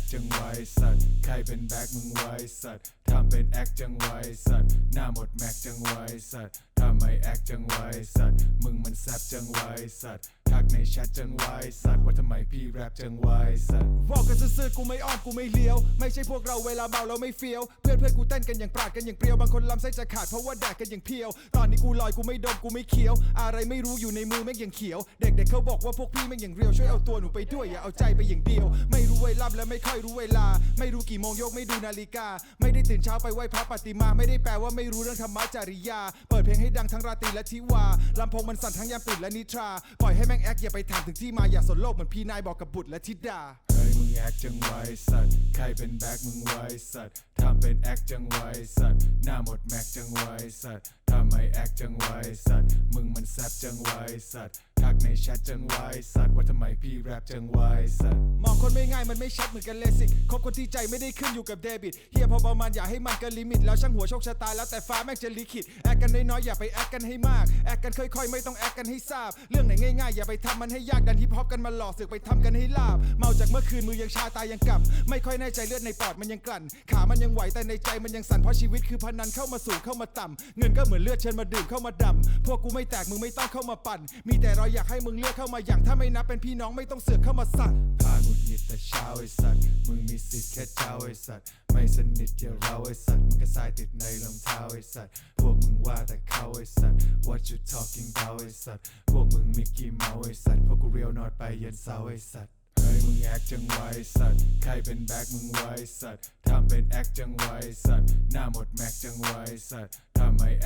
คจังไวสัตว์ใครเป็นแบ็คมึงไวสัตว์ทำเป็นแอคจังไวสัตว์หน้าหมดแม็กจังไวสัตว์ทำไมแอคจังไวสัตว์มึงมันแซบจังไวสัตว์ ทักในแชทจังไวสัตว์ว่าทำไมพี่แรปจังไวสัตว์บอกกันซื่อๆกูไม่อ้อมกูไม่เลี้ยว ไม่ใช่พวกเราเวลาเมาเราไม่เฟี้ยว เพื่อนเพื่อนกูเต้นกันอย่างปราดกันอย่างเปรียวบางคนลำไส้จะขาดเพราะว่าแดกกันอย่างเพียว ตอนนี้กูลอยกูไม่ดมกูไม่เคี้ยว อะไรไม่รู้อยู่ในมือแม่งอย่างเขียว เด็กๆเขาบอกว่าพวกพี่แม่งอย่างเรียวช่วยเอาตัวหนูไปด้วยอย่าเอาใจไปอย่างเดียว ไม่รู้เวลาและไม่ค่อยรู้เวลา ไม่รู้กี่โมงยกไม่ดูนาฬิกา ไม่ได้ตื่นเช้าไปไหว้พระปฏิมาไม่ได้แปลว่าไม่รู้เรื่องธรรมะจริยา เปิดเพลงให้ดังทั้งราตรีและทิวาลำโพงมันสั่นทั้งยามตื่นและนิทราปล่อยให้แม่งแอคอย่าไปถามถึงที่มาอย่าสนโลกเหมือนพี่นายบอกกับบุตรและธิดาเฮ้ยมึงแอคจังไว้สัตว์ใครเป็นแบ็คมึงไว้สัตว์ทำเป็นแอคจังไว้สัตว์หน้าหมดแม็กจังไว้สัตว์ทำไมแอคจังไว้สัตว์มึงมันแซบจังไว้สัตว์ ในแชทจังไวสัตว์ว่าทำไมพี่แรปจังไวสัตว์มองคนไม่ง่ายมันไม่ชัดเหมือนกันเลสิกคบคนที่ใจไม่ได้ขึ้นอยู่กับเดบิตเฮียพอประมาณอย่าให้มันเกินลิมิต แล้วช่างหัวโชคชะตาแล้วแต่ฟ้าแม่งจะลิขิตแอคกันน้อยๆอย่าไปแอคกันให้มากแอคกันค่อยๆ ไม่ต้องแอคกันให้ทราบ เรื่องไหนง่ายๆ อย่าไปทำมันให้ยากดันฮิปฮอปกันมาหลอกสึกไปทำกันให้ลาบ เมาจากเมื่อคืนมือยังชาตายังกำไม่ค่อยแน่ใจเลือดในปอดมันยังกลั่น ขามันยังไหวแต่ในใจมันยังสั่นเพราะชีวิตคือพนันเข้ามาสูงเข้ามาต่ำเงินก็เหมือนเลือดเชิญมาดื่มเข้ามาดำพวกกูไม่แตกมึงไม่ต้องเข้ามาปั่น มีแต่เราอยากให้มึงเลือกเข้ามาอย่างถ้าไม่นับเป็นพี่น้องไม่ต้องเสือกเข้ามาสั่นพาหงุดหงิดแต่เช้าไอ้สัตว์มึงมีสิทธิ์แค่เจ้าไอ้สัตว์ไม่สนิทเกี่ยวเราไอ้สัตว์มึงก็สายติดในรองเท้าไอ้สัตว์พวกมึงว่าแต่เขาไอ้สัตว์ What you talking about ไอ้สัตว์พวกมึงมิกกี้เมาไอ้สัตว์พวกกูเรียวนอดไปเย็นเสาไอ้สัตว์เฮ้ยมึงแอคจังไวสัตว์ ใครเป็นแบ็คมึงไวสัตว์ ทำเป็นแอคจังไวสัตว์ หน้าหมดแม็กจังไวสัตว์ ทำไมแอ